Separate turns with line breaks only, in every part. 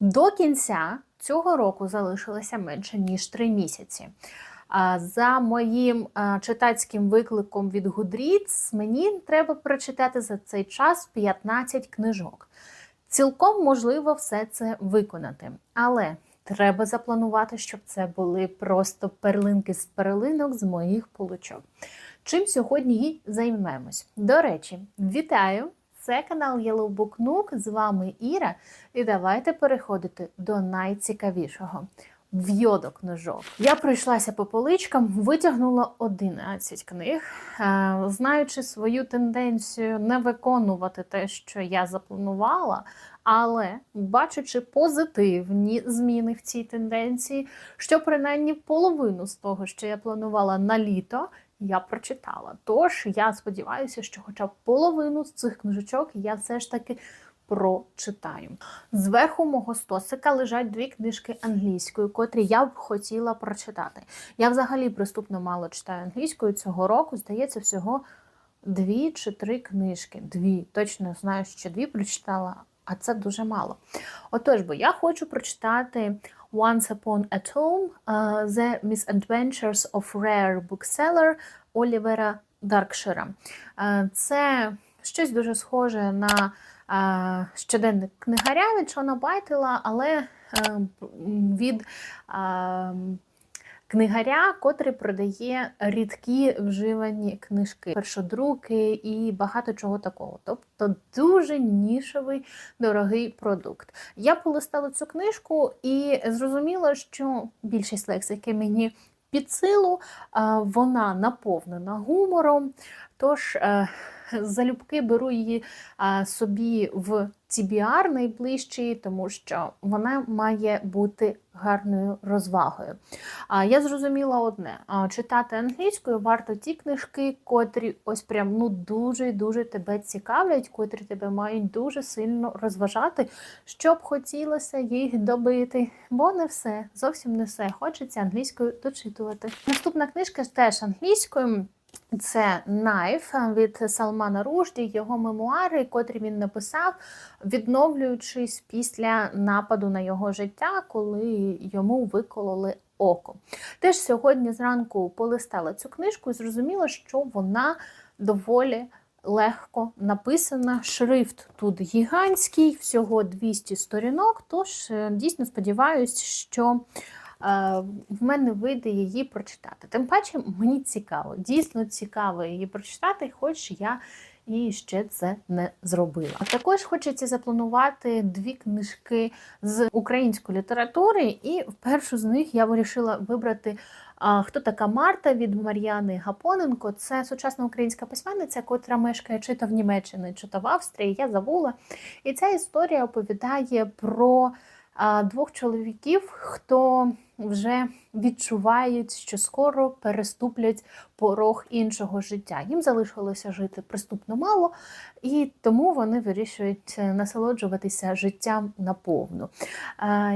До кінця цього року залишилося менше ніж три місяці. За моїм читацьким викликом від Goodreads мені треба прочитати за цей час 15 книжок. Цілком можливо все це виконати, але треба запланувати, щоб це були просто перлинки з перлинок з моїх полочок. Чим сьогодні і займемось. До речі, вітаю! Це канал Yellow Book Nook, з вами Іра, і давайте переходити до найцікавішого. В'йодок книжок. Я пройшлася по поличкам, витягнула 11 книг, Е, знаючи свою тенденцію не виконувати те, що я запланувала, але бачачи позитивні зміни в цій тенденції, що принаймні половину з того, що я планувала на літо, я прочитала. Тож я сподіваюся, що хоча б половину з цих книжечок я все ж таки прочитаю. Зверху мого стосика лежать дві книжки англійською, котрі я б хотіла прочитати. Я взагалі приступно мало читаю англійською цього року, здається, всього дві чи три книжки. Дві. Точно знаю, що дві прочитала, а це дуже мало. Отож, бо я хочу прочитати Once Upon a Time uh, The Misadventures of Rare Bookseller Олівера Даркшира. Е, Це щось дуже схоже на е, щоденник книгаря від Шона Байтела, але е, від е, книгаря, котрий продає рідкі вживані книжки, першодруки і багато чого такого. Тобто дуже нішевий дорогий продукт. Я полистала цю книжку і зрозуміла, що більшість лексики мені під силу, вона наповнена гумором. Тож е, залюбки беру її собі в TBR найближчий, тому що вона має бути гарною розвагою. А я зрозуміла одне: читати англійською варто ті книжки, котрі ось прям ну дуже-дуже тебе цікавлять, котрі тебе мають дуже сильно розважати, щоб хотілося їх добити. Бо не все, зовсім не все. Хочеться англійською дочитувати. Наступна книжка теж англійською. Це Найф від Салмана Ружді, його мемуари, котрі він написав, відновлюючись після нападу на його життя, коли йому викололи око. Теж сьогодні зранку полистала цю книжку і зрозуміла, що вона доволі легко написана. Шрифт тут гігантський, всього 200 сторінок. Тож е, дійсно сподіваюся, що в мене вийде її прочитати. Тим паче мені цікаво, дійсно цікаво її прочитати, хоч я і ще це не зробила. Також хочеться запланувати дві книжки з української літератури, і першу з них я вирішила вибрати. Хто така Марта від Мар'яни Гапоненко? Це сучасна українська письменниця, котра мешкає чи то в Німеччині, чи то в Австрії. Я забула. І ця історія оповідає про двох чоловіків, хто вже відчувають, що скоро переступлять порог іншого життя. Їм залишилося жити приступно мало, і тому вони вирішують е, насолоджуватися життям наповну.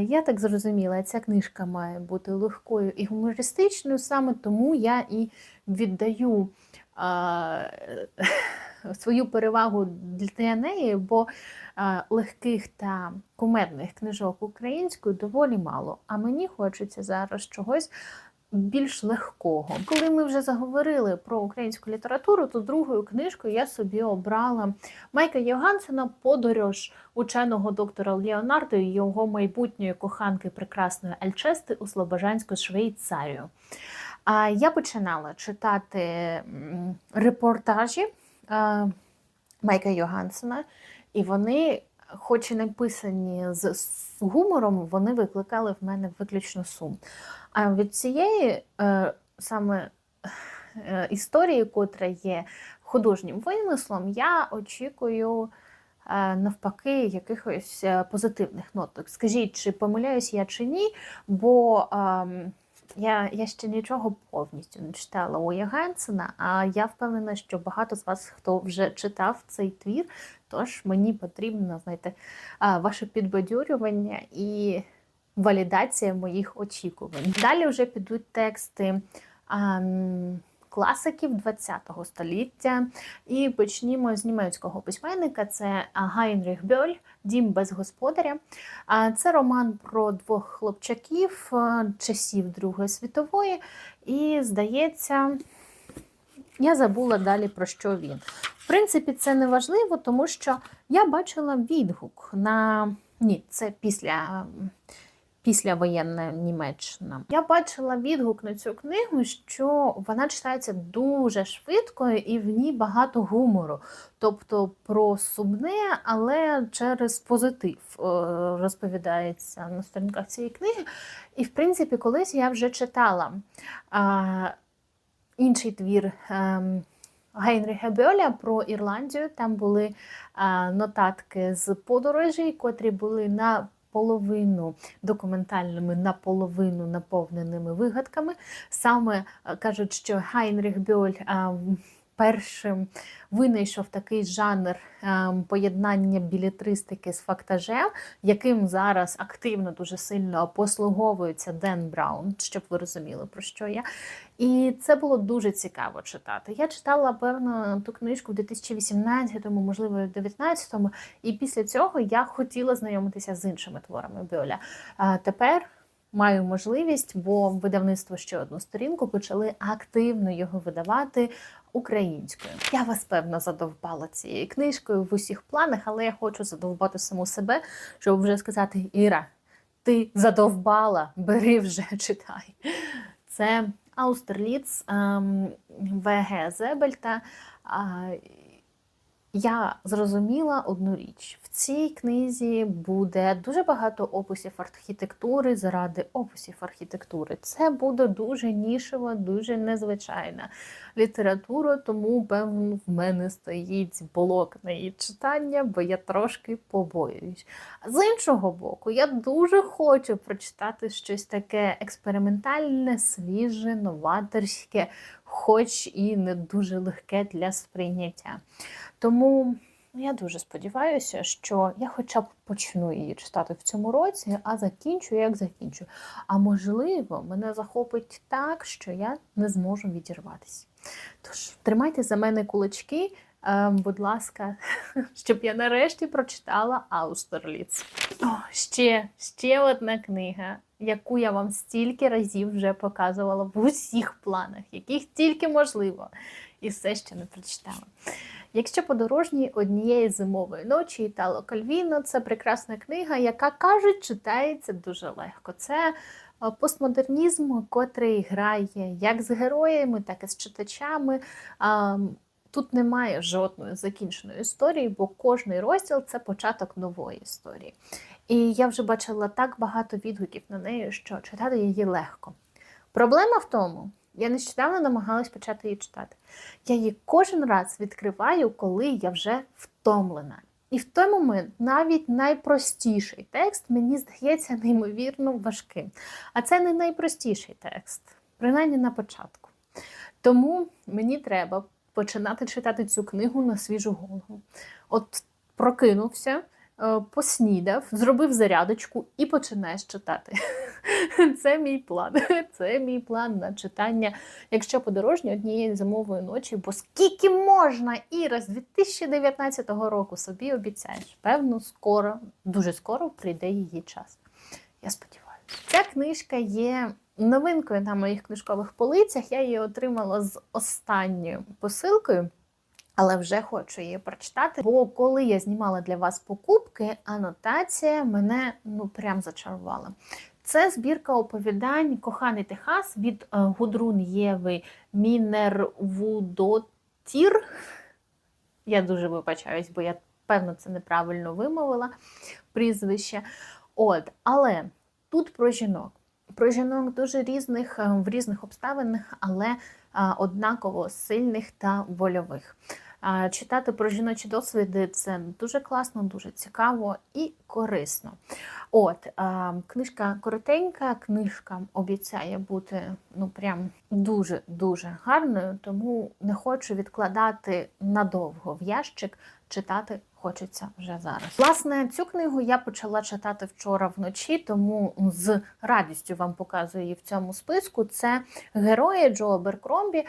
Я так зрозуміла, ця книжка має бути легкою і гумористичною, саме тому я і віддаю. Свою перевагу для неї, бо легких та кумедних книжок українською доволі мало. А мені хочеться зараз чогось більш легкого. Коли ми вже заговорили про українську літературу, то другою книжкою я собі обрала Майка Йогансена Подорож ученого доктора Леонардо і його майбутньої коханки прекрасної Альчести у Слобожанську Швейцарію. А я починала читати репортажі Майка Йогансена. І вони, хоч і написані з, з гумором, вони викликали в мене виключно сум. А від цієї е, саме е, історії, котра є художнім вимислом, я очікую. Е, навпаки, якихось е, позитивних ноток. Скажіть, чи помиляюсь я чи ні, бо ем, я я ще нічого повністю не читала у Ягенсена, а я впевнена, що багато з вас, хто вже читав цей твір, тож мені потрібно знаєте, ваше підбадьорювання і валідація моїх очікувань. Далі вже підуть тексти класиків ХХ століття. І почнімо з німецького письменника. Це Гайнріх Бьоль Дім без господаря. Це роман про двох хлопчаків часів Другої світової. І, здається, я забула далі про що він. В принципі, це не важливо, тому що я бачила відгук на ні, це після. Післявоєнна Німеччина. Я бачила відгук на цю книгу, що вона читається дуже швидко і в ній багато гумору. Тобто про сумне, але через позитив е, розповідається на сторінках цієї книги. І, в принципі, колись я вже читала інший твір. Ем, Гейнріха Бьоля про Ірландію. Там були а, нотатки з подорожей, котрі були наполовину документальними, наполовину наповненими вигадками. Саме кажуть, що Гайнріх Бьоль першим винайшов такий жанр а, поєднання білетристики з фактажем, яким зараз активно дуже сильно послуговується Ден Браун, щоб ви розуміли, про що я. І це було дуже цікаво читати. Я читала, певно, ту книжку в 2018-му, можливо, в 2019-му, і після цього я хотіла знайомитися з іншими творами Бьоля. А тепер маю можливість, бо видавництво ще одну сторінку почали активно його видавати українською. Я вас, певно, задовбала цією книжкою в усіх планах, але я хочу задовбати саму себе, щоб вже сказати: Іра, ти задовбала, бери вже читай. Це Аустерліц ем, В.Г. Зебельта. Я зрозуміла одну річ: в цій книзі буде дуже багато описів архітектури заради описів архітектури. Це буде дуже нішева, дуже незвичайна література, тому, певно, в мене стоїть блок на її читання, бо я трошки побоююсь. З іншого боку, я дуже хочу прочитати щось таке експериментальне, свіже, новаторське, хоч і не дуже легке для сприйняття. Тому я дуже сподіваюся, що я хоча б почну її читати в цьому році, а закінчу, як закінчу. А можливо, мене захопить так, що я не зможу відірватися. Тож, тримайте за мене кулачки, е, будь ласка, щоб я нарешті прочитала Аустерліц. О, ще, ще одна книга, яку я вам стільки разів вже показувала в усіх планах, яких тільки можливо, і все ще не прочитала. Якщо подорожні однієї зимової ночі Італо Кальвіно це прекрасна книга, яка кажуть, читається дуже легко. Це е, постмодернізм, котрий грає як з героями, так і з читачами. Тут немає жодної закінченої історії, бо кожний розділ це початок нової історії. І я вже бачила так багато відгуків на неї, що читати її легко. Проблема в тому, я нещодавно намагалась почати її читати. Я її кожен раз відкриваю, коли я вже втомлена. І в той момент навіть найпростіший текст мені здається неймовірно важким. А це не найпростіший текст, принаймні на початку. Тому мені треба починати читати цю книгу на свіжу голову. От прокинувся, поснідав, зробив зарядочку і починаєш читати. Це мій план. Це мій план на читання, якщо подорожні однієї зимової ночі, бо скільки можна, Іра, з 2019 року собі обіцяєш. Певно, скоро, дуже скоро прийде її час. Я сподіваюся. Ця книжка є новинкою на моїх книжкових полицях. Я її отримала з останньою посилкою. Але вже хочу її прочитати, бо коли я знімала для вас покупки, анотація мене ну прям зачарувала. Це збірка оповідань Коханий Техас від е, Гудрун Єви Мінервудотір. Я дуже вибачаюсь, бо я певно це неправильно вимовила прізвище. От, Але тут про жінок. Про жінок дуже різних е, в різних обставинах, але однаково сильних та вольових. Читати про жіночі досвіди це дуже класно, дуже цікаво і корисно. От, книжка коротенька, книжка обіцяє бути ну прям дуже-дуже гарною, тому не хочу відкладати надовго в ящик. Читати хочеться вже зараз. Власне, цю книгу я почала читати вчора вночі, тому з радістю вам показую її в цьому списку. Це герої Джо Беркромбі.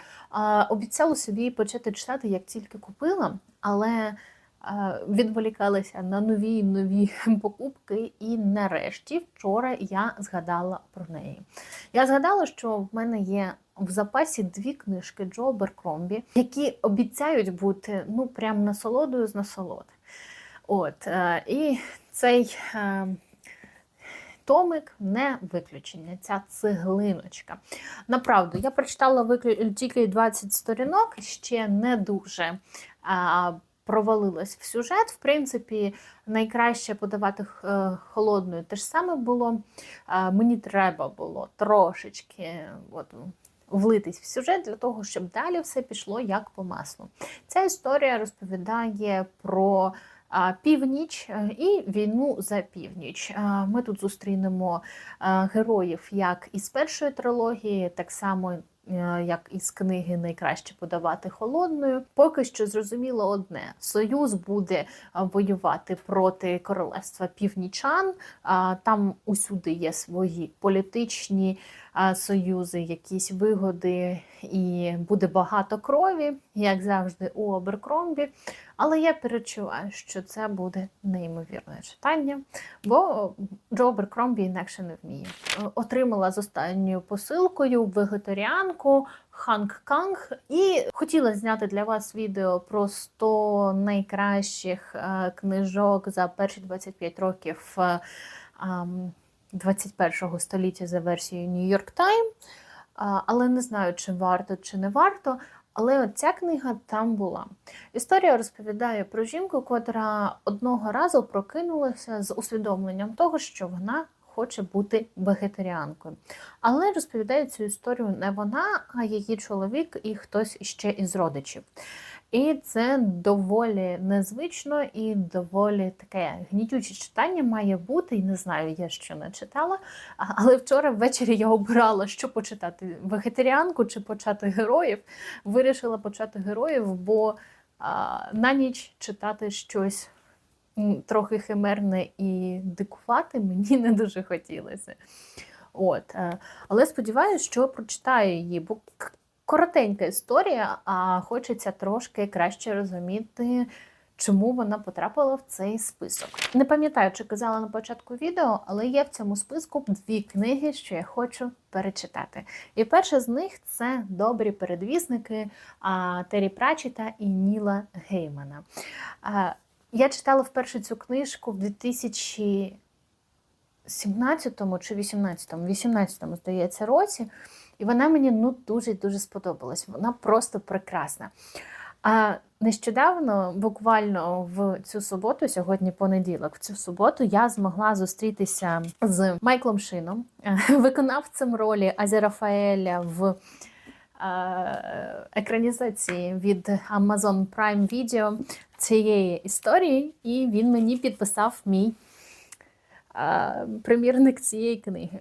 Обіцяла собі почати читати, як тільки купила, але відволікалася на нові нові покупки, і нарешті вчора я згадала про неї. Я згадала, що в мене є в запасі дві книжки Джо Беркромбі, які обіцяють бути ну прям насолодою з насолоди. От, е, І цей е, томик не виключення, ця цеглиночка. Направду, я прочитала тільки 20 сторінок, ще не дуже. Провалилась в сюжет. В принципі, найкраще подавати е, холодною те ж саме було. Мені треба було трошечки от, влитись в сюжет для того, щоб далі все пішло як по маслу. Ця історія розповідає про північ е, і війну за північ. Ми тут зустрінемо е, героїв як із першої трилогії, так само Е, як із книги найкраще подавати холодною. Поки що зрозуміло одне: Союз буде е, воювати проти королевства північан. Там усюди є свої політичні е, союзи, якісь вигоди, і буде багато крові, як завжди, у Оберкромбі. Але я перечуваю, що це буде неймовірне читання, бо Джо Оберкромбі інакше не вміє. Отримала з останньою посилкою вегетаріанку Ханг Канг і хотіла зняти для вас відео про 100 найкращих е, книжок за перші 25 років 21 століття за версією New York Times. Але не знаю, чи варто, чи не варто. Але ця книга там була. Історія розповідає про жінку, котра одного разу прокинулася з усвідомленням того, що вона хоче бути вегетаріанкою. Але розповідає цю історію не вона, а її чоловік і хтось іще із родичів. І це доволі незвично і доволі таке гнітюче читання має бути. І не знаю, я ще не читала. Але вчора ввечері я обирала, що почитати вегетаріанку чи почати героїв. Вирішила почати героїв, бо а, на ніч читати щось трохи химерне і дикувати мені не дуже хотілося. От. Е, але сподіваюся, що прочитаю її, бо коротенька історія, а хочеться трошки краще розуміти, чому вона потрапила в цей список. Не пам'ятаю, чи казала на початку відео, але є в цьому списку дві книги, що я хочу перечитати. І перша з них це добрі передвісники Террі Прачіта і Ніла Геймана. Я читала вперше цю книжку в 2017 чи 18, 18 здається, році. І вона мені ну дуже-дуже сподобалась. Вона просто прекрасна. А нещодавно, буквально в цю суботу, сьогодні понеділок, в цю суботу я змогла зустрітися з Майклом Шином, виконавцем ролі Азі Рафаеля в екранізації від Amazon Prime Video цієї історії, і він мені підписав мій примірник цієї книги.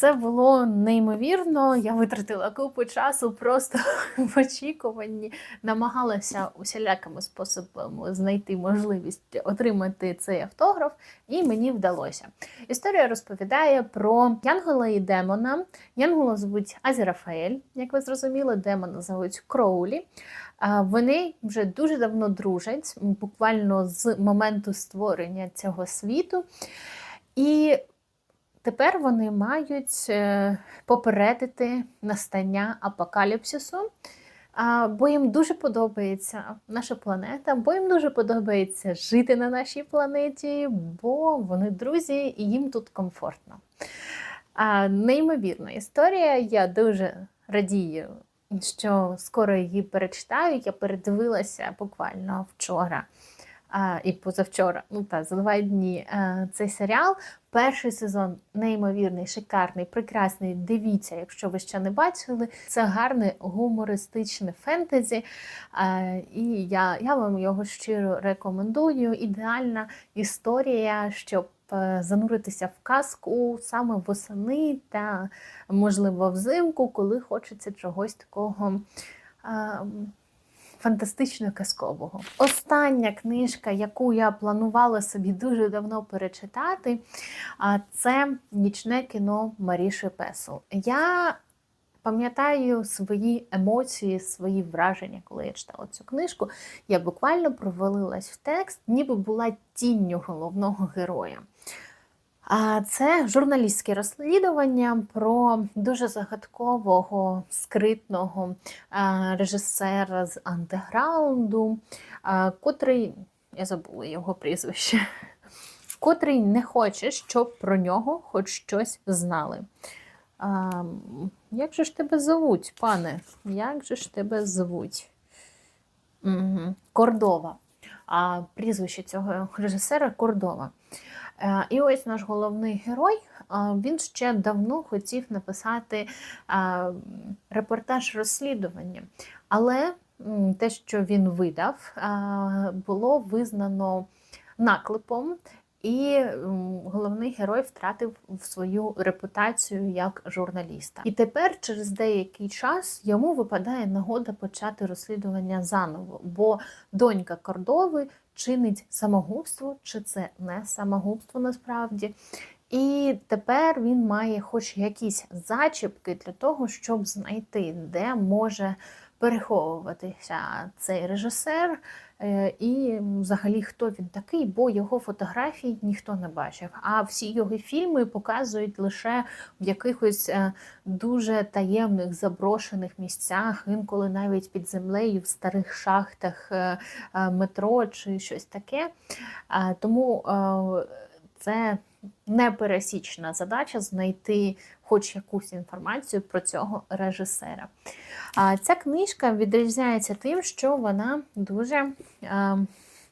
Це було неймовірно. Я витратила купу часу просто в очікуванні, намагалася усілякими способами знайти можливість отримати цей автограф, і мені вдалося. Історія розповідає про Янгола і Демона. Янгола звуть Азірафаель, як ви зрозуміли, демона звуть Кроулі. Вони вже дуже давно дружать, буквально з моменту створення цього світу. І Тепер вони мають е, попередити настання апокаліпсису, бо їм дуже подобається наша планета, бо їм дуже подобається жити на нашій планеті, бо вони друзі і їм тут комфортно. Неймовірна історія. Я дуже радію, що скоро її перечитаю. Я передивилася буквально вчора і позавчора, ну та за два дні цей серіал. Перший сезон неймовірний, шикарний, прекрасний. Дивіться, якщо ви ще не бачили. Це гарне гумористичне фентезі. І я, я вам його щиро рекомендую. Ідеальна історія, щоб е, зануритися в казку саме восени та, можливо, взимку, коли хочеться чогось такого фантастично-казкового. Остання книжка, яку я планувала собі дуже давно перечитати, це нічне кіно Маріші Песел. Я пам'ятаю свої емоції, свої враження, коли я читала цю книжку. Я буквально провалилась в текст, ніби була тінню головного героя. Це журналістське розслідування про дуже загадкового, скритного режисера з андеграунду, котрий, я забула його прізвище, котрий не хоче, щоб про нього хоч щось знали. А, як же ж тебе звуть, пане? Як же ж тебе звуть? Угу. Кордова. А прізвище цього режисера Кордова. Е, І ось наш головний герой. е, Він ще давно хотів написати е, репортаж розслідування, але те, що він видав, було визнано наклепом, і головний герой втратив свою репутацію як журналіста. І тепер, через деякий час, йому випадає нагода почати розслідування заново, бо донька Кордови чинить самогубство, чи це не самогубство насправді. І тепер він має хоч якісь зачіпки для того, щоб знайти, де може переховуватися цей режисер, е, і взагалі хто він такий, бо його фотографій ніхто не бачив. А всі його фільми показують лише в якихось е, дуже таємних заброшених місцях, інколи навіть під землею в старих шахтах е, метро чи щось таке. Тому це непересічна задача знайти хоч якусь інформацію про цього режисера. А Ця книжка відрізняється тим, що вона дуже е,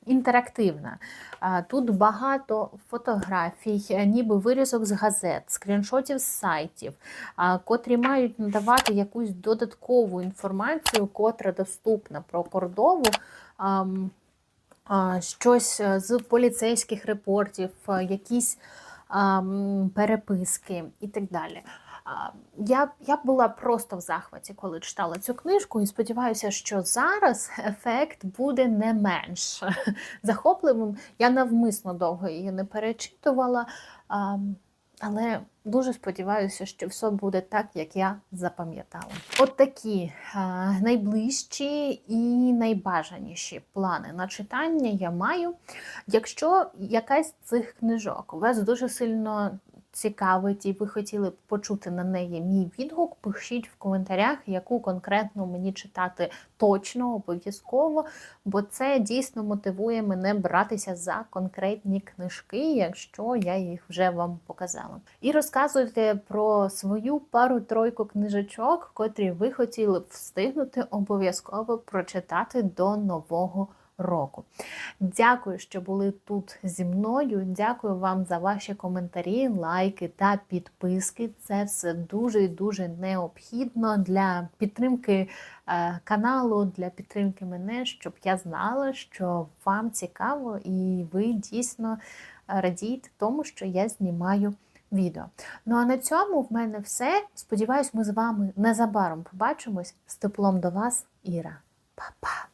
інтерактивна. Тут багато фотографій, е, ніби вирізок з газет, скріншотів з сайтів, котрі мають надавати якусь додаткову інформацію, котра доступна про кордову. Щось е, з поліцейських репортів, е, якісь переписки і так далі. Я, я була просто в захваті, коли читала цю книжку, і сподіваюся, що зараз ефект буде не менш захопливим. Я навмисно довго її не перечитувала, але дуже сподіваюся, що все буде так, як я запам'ятала. От такі найближчі і найбажаніші плани на читання я маю. Якщо якась з цих книжок у вас дуже сильно цікавить, і ви хотіли б почути на неї мій відгук, пишіть в коментарях, яку конкретно мені читати точно, обов'язково, бо це дійсно мотивує мене братися за конкретні книжки, якщо я їх вже вам показала. І розказуйте про свою пару-тройку книжечок, котрі ви хотіли б встигнути обов'язково прочитати до нового року. Дякую, що були тут зі мною. Дякую вам за ваші коментарі, лайки та підписки. Це все дуже і дуже необхідно для підтримки е, каналу, для підтримки мене, щоб я знала, що вам цікаво і ви дійсно радієте тому, що я знімаю. Відео. Ну а на цьому в мене все. Сподіваюсь, ми з вами незабаром побачимось з теплом до вас, Іра. Па-па!